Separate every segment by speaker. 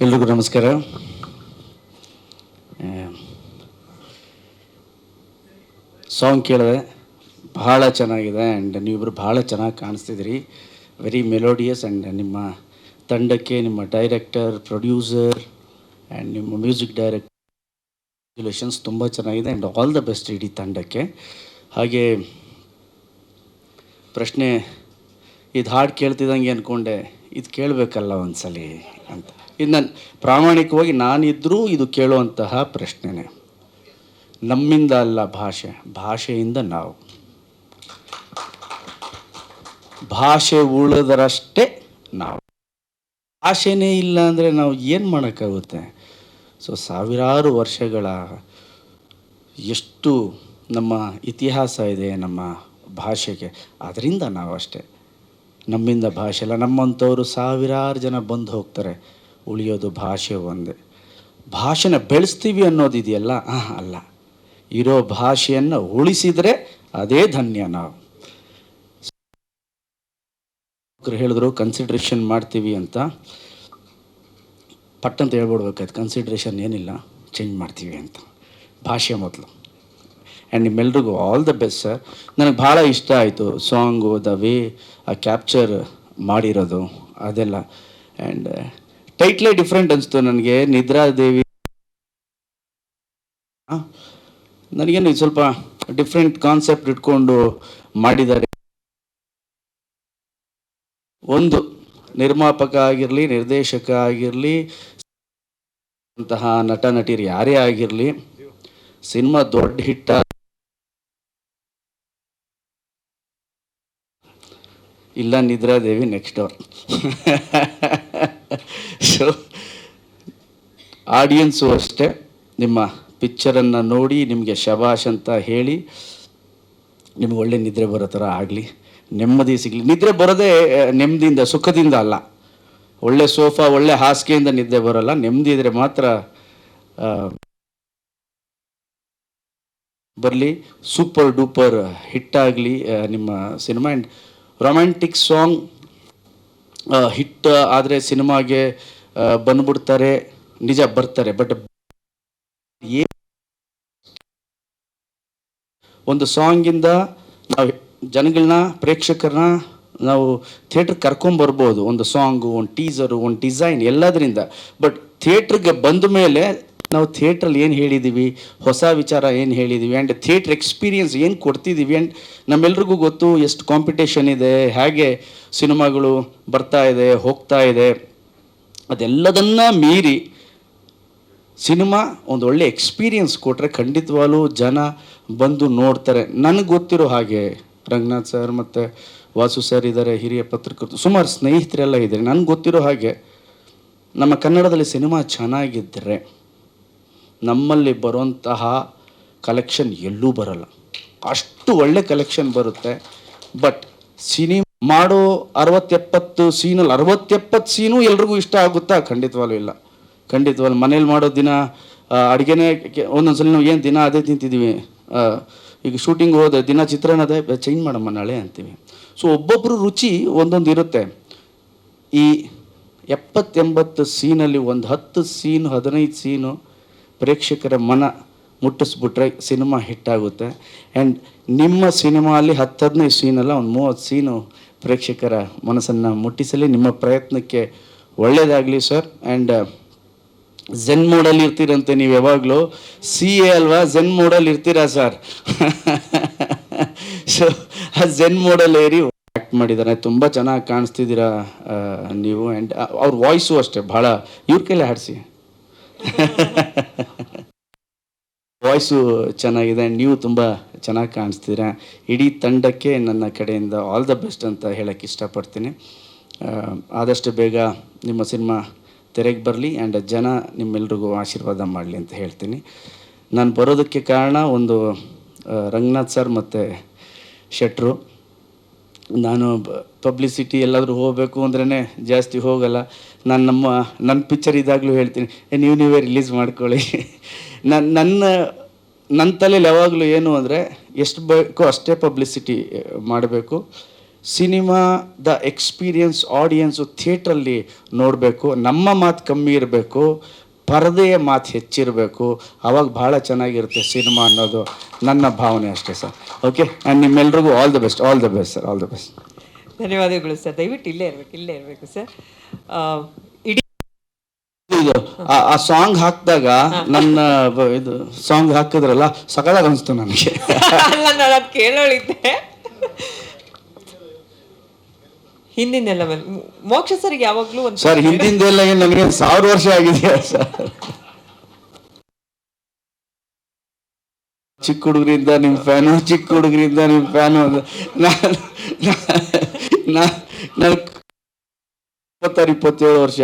Speaker 1: ಎಲ್ರಿಗೂ ನಮಸ್ಕಾರ. ಸಾಂಗ್ ಕೇಳಿದೆ ಭಾಳ ಚೆನ್ನಾಗಿದೆ ಆ್ಯಂಡ್ ನೀವಿಬ್ಬರು ಭಾಳ ಚೆನ್ನಾಗಿ ಕಾಣಿಸ್ತಿದ್ದೀರಿ. ವೆರಿ ಮೆಲೋಡಿಯಸ್ ಆ್ಯಂಡ್ ನಿಮ್ಮ ತಂಡಕ್ಕೆ, ನಿಮ್ಮ ಡೈರೆಕ್ಟರ್ ಪ್ರೊಡ್ಯೂಸರ್ ಆ್ಯಂಡ್ ನಿಮ್ಮ ಮ್ಯೂಸಿಕ್ ಡೈರೆಕ್ಟರ್ ತುಂಬ ಚೆನ್ನಾಗಿದೆ ಆ್ಯಂಡ್ ಆಲ್ ದ ಬೆಸ್ಟ್ ಇಡೀ ತಂಡಕ್ಕೆ. ಹಾಗೆ ಪ್ರಶ್ನೆ, ಇದು ಹಾಡು ಕೇಳ್ತಿದ್ದಂಗೆ ಅಂದ್ಕೊಂಡೆ ಇದು ಕೇಳಬೇಕಲ್ಲ ಒಂದ್ಸಲಿ ಅಂತ. ಇದು ನಾನು ಪ್ರಾಮಾಣಿಕವಾಗಿ ನಾನಿದ್ದರೂ ಇದು ಕೇಳುವಂತಹ ಪ್ರಶ್ನೆನೇ. ನಮ್ಮಿಂದ ಅಲ್ಲ ಭಾಷೆ, ಭಾಷೆಯಿಂದ ನಾವು. ಭಾಷೆ ಉಳಿದರಷ್ಟೇ ನಾವು. ಭಾಷೆನೇ ಇಲ್ಲ ಅಂದರೆ ನಾವು ಏನು ಮಾಡೋಕ್ಕಾಗುತ್ತೆ? ಸೊ, ಸಾವಿರಾರು ವರ್ಷಗಳ ಎಷ್ಟು ನಮ್ಮ ಇತಿಹಾಸ ಇದೆ ನಮ್ಮ ಭಾಷೆಗೆ ಅದರಿಂದ ನಾವು ಅಷ್ಟೇ ನಮ್ಮಿಂದ ಭಾಷೆ ಅಲ್ಲ ನಮ್ಮಂಥವರು ಸಾವಿರಾರು ಜನ ಬಂದು ಹೋಗ್ತಾರೆ. ಉಳಿಯೋದು ಭಾಷೆ ಒಂದೇ. ಭಾಷೆನ ಬೆಳೆಸ್ತೀವಿ ಅನ್ನೋದಿದೆಯಲ್ಲ ಅಲ್ಲ. ಇರೋ ಭಾಷೆಯನ್ನು ಉಳಿಸಿದರೆ ಅದೇ ಧನ್ಯ ನಾವು. ಹೇಳಿದ್ರು ಕನ್ಸಿಡ್ರೇಷನ್ ಮಾಡ್ತೀವಿ ಅಂತ. ಪಟ್ಟಂತ ಹೇಳ್ಬಿಡ್ಬೇಕಾಯ್ತು ಕನ್ಸಿಡ್ರೇಷನ್ ಏನಿಲ್ಲ ಚೇಂಜ್ ಮಾಡ್ತೀವಿ ಅಂತ. ಭಾಷೆ ಮೊದಲು. ಆ್ಯಂಡ್ ನಿಮ್ಮೆಲ್ರಿಗೂ ಆಲ್ ದ ಬೆಸ್ಟ್ ಸರ್ ನನಗೆ ಭಾಳ ಇಷ್ಟ ಆಯಿತು ಸಾಂಗು ದ ವೇ ಆ ಕ್ಯಾಪ್ಚರ್ ಮಾಡಿರೋದು, ಅದೆಲ್ಲ. ಆ್ಯಂಡ್ ಟೈಟ್ಲೇ ಡಿಫ್ರೆಂಟ್ ಅನಿಸ್ತು ನನಗೆ. ನಿದ್ರಾದೇವಿ. ನನಗೇನು ಸ್ವಲ್ಪ ಡಿಫ್ರೆಂಟ್ ಕಾನ್ಸೆಪ್ಟ್ ಇಟ್ಕೊಂಡು ಮಾಡಿದ್ದಾರೆ. ಒಂದು, ನಿರ್ಮಾಪಕ ಆಗಿರಲಿ, ನಿರ್ದೇಶಕ ಆಗಿರಲಿ, ಅಂತಹ ನಟ, ನಟಿಯರು ಯಾರೇ ಆಗಿರಲಿ, ಸಿನಿಮಾ ದೊಡ್ಡ ಹಿಟ್ಟ ಇಲ್ಲ, Nidradevi next door so audience ಅಷ್ಟೇ. ನಿಮ್ಮ ಪಿಕ್ಚರನ್ನು ನೋಡಿ, ನಿಮಗೆ ಶಬಾಷ್ ಅಂತ ಹೇಳಿ, ನಿಮ್ಗೆ ಒಳ್ಳೆ ನಿದ್ರೆ ಬರೋ ಥರ ಆಗಲಿ, ನೆಮ್ಮದಿ ಸಿಗಲಿ. ನಿದ್ರೆ ಬರೋದೇ ನೆಮ್ಮದಿಯಿಂದ, ಸುಖದಿಂದ ಅಲ್ಲ. ಒಳ್ಳೆ ಸೋಫಾ, ಒಳ್ಳೆ ಹಾಸಿಗೆಯಿಂದ ನಿದ್ದೆ ಬರೋಲ್ಲ. ನೆಮ್ಮದಿ ಇದ್ರೆ ಮಾತ್ರ ಬರಲಿ. ಸೂಪರ್ ಡೂಪರ್ ಹಿಟ್ಟಾಗಲಿ ನಿಮ್ಮ cinema and romantic song hit ಆದರೆ ಸಿನಿಮಾಗೆ ಬಂದ್ಬಿಡ್ತಾರೆ, ನಿಜ ಬರ್ತಾರೆ ಬಟ್ ಒಂದು ಸಾಂಗಿಂದ ನಾವು ಜನಗಳನ್ನ ಪ್ರೇಕ್ಷಕರನ್ನ ನಾವು ಥಿಯೇಟ್ರ್ ಕರ್ಕೊಂಬರ್ಬೋದು ಒಂದು ಸಾಂಗು ಒಂದು ಟೀಸರು ಒಂದು ಡಿಸೈನ್ ಎಲ್ಲದರಿಂದ. ಬಟ್ ಥಿಯೇಟ್ರಿಗೆ ಬಂದ ಮೇಲೆ ನಾವು ಥಿಯೇಟ್ರಲ್ಲಿ ಏನು ಹೇಳಿದ್ದೀವಿ ಹೊಸ ವಿಚಾರ ಏನು ಹೇಳಿದ್ದೀವಿ ಆ್ಯಂಡ್ ಥಿಯೇಟ್ರ್ ಎಕ್ಸ್ಪೀರಿಯನ್ಸ್ ಏನು ಕೊಡ್ತಿದ್ದೀವಿ ಆ್ಯಂಡ್ ನಮ್ಮೆಲ್ರಿಗೂ ಗೊತ್ತು, ಎಷ್ಟು ಕಾಂಪಿಟೇಷನ್ ಇದೆ? ಹೇಗೆ ಸಿನಿಮಾಗಳು ಬರ್ತಾ ಇದೆ, ಹೋಗ್ತಾ ಇದೆ? ಅದೆಲ್ಲದನ್ನ ಮೀರಿ ಸಿನಿಮಾ ಒಂದು ಒಳ್ಳೆ ಎಕ್ಸ್ಪೀರಿಯನ್ಸ್ ಕೊಟ್ಟರೆ ಖಂಡಿತವಾಗ್ಲೂ ಜನ ಬಂದು ನೋಡ್ತಾರೆ. ನನಗೆ ಗೊತ್ತಿರೋ ಹಾಗೆ ರಂಗನಾಥ್ ಸರ್ ಮತ್ತು ವಾಸು ಸರ್ ಇದ್ದಾರೆ ಹಿರಿಯ ಪತ್ರಕರ್ತರು, ಸುಮಾರು ಸ್ನೇಹಿತರೆಲ್ಲ ಇದ್ದಾರೆ ನನಗೆ ಗೊತ್ತಿರೋ ಹಾಗೆ ನಮ್ಮ ಕನ್ನಡದಲ್ಲಿ ಸಿನಿಮಾ ಚೆನ್ನಾಗಿದ್ದರೆ ನಮ್ಮಲ್ಲಿ ಬರುವಂತಹ ಕಲೆಕ್ಷನ್ ಎಲ್ಲೂ ಬರಲ್ಲ. ಅಷ್ಟು ಒಳ್ಳೆ ಕಲೆಕ್ಷನ್ ಬರುತ್ತೆ. ಬಟ್ ಸಿನಿಮಾ ಮಾಡೋ ಅರವತ್ತೆಪ್ಪತ್ತು ಸೀನಲ್ಲಿ, ಅರವತ್ತೆಪ್ಪತ್ತು ಸೀನು ಎಲ್ರಿಗೂ ಇಷ್ಟ ಆಗುತ್ತಾ? ಖಂಡಿತವಾಗ್ಲೂ ಇಲ್ಲ. ಖಂಡಿತವಾಗ್ಲೂ ಮನೇಲಿ ಮಾಡೋ ದಿನ ಅಡುಗೆನೇ ಒಂದೊಂದ್ಸಲ ನಾವು ಏನು ದಿನ ಅದೇ ತಿಂತಿದ್ದೀವಿ ಈಗ ಶೂಟಿಂಗ್ ಹೋದ ದಿನ ಚಿತ್ರಾನ್ನ ಅದೇ ಚೇಂಜ್ ಮಾಡಮ್ಮ ನಾಳೆ ಅಂತೀವಿ. ಸೊ ಒಬ್ಬೊಬ್ಬರು ರುಚಿ ಒಂದೊಂದು ಇರುತ್ತೆ. ಈ ಎಪ್ಪತ್ತೆಂಬತ್ತು ಸೀನಲ್ಲಿ ಒಂದು ಹತ್ತು ಸೀನು, ಹದಿನೈದು ಸೀನು ಪ್ರೇಕ್ಷಕರ ಮನ ಮುಟ್ಟಿಸ್ಬಿಟ್ರೆ ಸಿನಿಮಾ ಹಿಟ್ಟಾಗುತ್ತೆ ಆ್ಯಂಡ್ ನಿಮ್ಮ ಸಿನಿಮಾಲಿ ಹತ್ತು ಹದಿನೈದು ಸೀನಲ್ಲ, ಒಂದು ಮೂವತ್ತು ಸೀನು ಪ್ರೇಕ್ಷಕರ ಮನಸ್ಸನ್ನು ಮುಟ್ಟಿಸಲಿ. ನಿಮ್ಮ ಪ್ರಯತ್ನಕ್ಕೆ ಒಳ್ಳೆಯದಾಗಲಿ ಸರ್. ಆ್ಯಂಡ್ ಝೆನ್ ಮೋಡಲ್ಲಿ ಇರ್ತೀರಂತೆ ನೀವು ಯಾವಾಗಲೂ. ಸಿ ಎ ಅಲ್ವಾ? ಝೆನ್ ಮೋಡಲ್ಲಿ ಇರ್ತೀರಾ ಸರ್? ಸೊ ಆ ಝೆನ್ ಮೋಡಲ್ ಏರಿ ಆ್ಯಕ್ಟ್ ಮಾಡಿದ್ದಾರೆ ತುಂಬ ಚೆನ್ನಾಗಿ ಕಾಣಿಸ್ತಿದ್ದೀರಾ ನೀವು. ಆ್ಯಂಡ್ ಅವ್ರ ವಾಯ್ಸು ಅಷ್ಟೇ. ಭಾಳ, ಇವ್ರ ಕೈಲೇ ಹಾಡಿಸಿ. ವಾಯ್ಸು ಚೆನ್ನಾಗಿದೆ. ಆ್ಯಂಡ್ ನೀವು ತುಂಬ ಚೆನ್ನಾಗಿ ಕಾಣಿಸ್ತೀರಾ? ಇಡೀ ತಂಡಕ್ಕೆ ನನ್ನ ಕಡೆಯಿಂದ ಆಲ್ ದ ಬೆಸ್ಟ್ ಅಂತ ಹೇಳೋಕ್ಕೆ ಇಷ್ಟಪಡ್ತೀನಿ. ಆದಷ್ಟು ಬೇಗ ನಿಮ್ಮ ಸಿನಿಮಾ ತೆರೆಗೆ ಬರಲಿ ಆ್ಯಂಡ್ ಜನ ನಿಮ್ಮೆಲ್ರಿಗೂ ಆಶೀರ್ವಾದ ಮಾಡಲಿ ಅಂತ ಹೇಳ್ತೀನಿ. ನಾನು ಬರೋದಕ್ಕೆ ಕಾರಣ ಒಂದು ರಂಗನಾಥ್ ಸರ್ ಮತ್ತು ಶೆಟ್ರು. ನಾನು ಪಬ್ಲಿಸಿಟಿ ಎಲ್ಲಾದರೂ ಹೋಗಬೇಕು ಅಂದ್ರೇ ಜಾಸ್ತಿ ಹೋಗಲ್ಲ. ನಾನು ನಮ್ಮ ನನ್ನ ಪಿಕ್ಚರ್ ಇದಾಗಲೂ ಹೇಳ್ತೀನಿ. ನೀವು ನೀವೇ ರಿಲೀಸ್ ಮಾಡ್ಕೊಳ್ಳಿ. ನನ್ನ ನನ್ನ ನನ್ನ ತಲೆಯಲ್ಲಿ ಯಾವಾಗಲೂ ಏನು ಅಂದರೆ ಎಷ್ಟು ಬೇಕೋ ಅಷ್ಟೇ ಪಬ್ಲಿಸಿಟಿ ಮಾಡಬೇಕು. ಸಿನಿಮಾದ ಎಕ್ಸ್ಪೀರಿಯನ್ಸ್ ಆಡಿಯನ್ಸು ಥಿಯೇಟ್ರಲ್ಲಿ ನೋಡಬೇಕು. ನಮ್ಮ ಮಾತು ಕಮ್ಮಿ ಇರಬೇಕು. ಪರದೆಯ ಮಾತು ಹೆಚ್ಚಿರಬೇಕು. ಅವಾಗ ಭಾಳ ಚೆನ್ನಾಗಿರುತ್ತೆ ಸಿನಿಮಾ ಅನ್ನೋದು. ನನ್ನ ಭಾವನೆ ಅಷ್ಟೇ ಸರ್. ಓಕೆ ಆ್ಯಂಡ್ ನಿಮ್ಮೆಲ್ರಿಗೂ all the best all the best sir all the best
Speaker 2: ಧನ್ಯವಾದಗಳು ಸರ್. ದಯವಿಟ್ಟು ಇಲ್ಲೇ ಇರಬೇಕು ಇಲ್ಲೇ ಇರಬೇಕು ಸರ್.
Speaker 1: ಇದು ಆ- ಸಾಂಗ್ ಹಾಕಿದಾಗ ನನ್ನ ಇದು ಸಾಂಗ್ ಹಾಕಿದ್ರಲ್ಲ ಸಕಲಾಗ ಅನಿಸ್ತು ನನಗೆ.
Speaker 2: ನಾನು ಕೇಳೋಳಿದ್ದೆ. ಹಿಂದಿನೆಲ್ಲ ಮೋಕ್ಷ ಸರ್ ಯಾವಾಗ್ಲೂ ಒಂದು
Speaker 1: ಸರ್ ಹಿಂದಿಂದೆಲ್ಲ ನನಗೆ ಸಾವಿರ ವರ್ಷ ಆಗಿದೆ ಸರ್. ಚಿಕ್ಕ ಹುಡುಗರಿಂದ ನಿಮ್ಮ ಫ್ಯಾನು ಚಿಕ್ಕ ಹುಡುಗರಿಂದ ನಿಮ್ಮ ಫ್ಯಾನು ನಾನು ನಾನು ಇಪ್ಪತ್ತಾರು, ಇಪ್ಪತ್ತೇಳು ವರ್ಷ.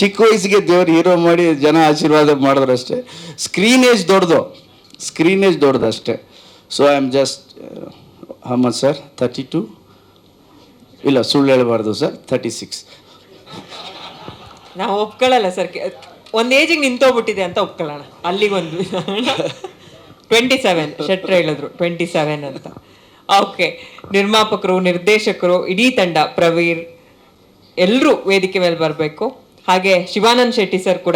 Speaker 1: ಚಿಕ್ಕ ವಯಸ್ಸಿಗೆ ದೇವರು ಹೀರೋ ಮಾಡಿ ಜನ ಆಶೀರ್ವಾದ ಮಾಡಿದ್ರಷ್ಟೇ. ಸ್ಕ್ರೀನ್ ಏಜ್ ದೊಡ್ಡದು. ಏಜ್ ದೊಡ್ಡದು ಅಷ್ಟೇ. ಸೊ ಐ ಆಮ್ ಜಸ್ಟ್ ಹಮ್ಮದ್ ಸರ್ ತರ್ಟಿ ಟು ಇಲ್ಲ, ಸುಳ್ಳು ಹೇಳಬಾರ್ದು ಸರ್ ತರ್ಟಿ ಸಿಕ್ಸ್
Speaker 2: ನಾವು ಒಪ್ಕೊಳ್ಳಲ್ಲ ಸರ್ ಒಂದು ಏಜಿಗೆ ನಿಂತೋಗ್ಬಿಟ್ಟಿದೆ ಅಂತ ಒಪ್ಕೊಳ್ಳೋಣ ಅಲ್ಲಿಗೊಂದು. ಟ್ವೆಂಟಿ ಸೆವೆನ್ ಶೆಟ್ರ್ ಹೇಳಿದ್ರು. ಟ್ವೆಂಟಿ ಸೆವೆನ್ ಅಂತ. ಓಕೆ ನಿರ್ಮಾಪಕರು, ನಿರ್ದೇಶಕರು, ಇಡೀ ತಂಡ, ಪ್ರವೀರ್ ಎಲ್ಲರೂ ವೇದಿಕೆ ಮೇಲೆ ಬರಬೇಕು. ಹಾಗೆ ಶಿವಾನಂದ್ ಶೆಟ್ಟಿ ಸರ್ ಕೂಡ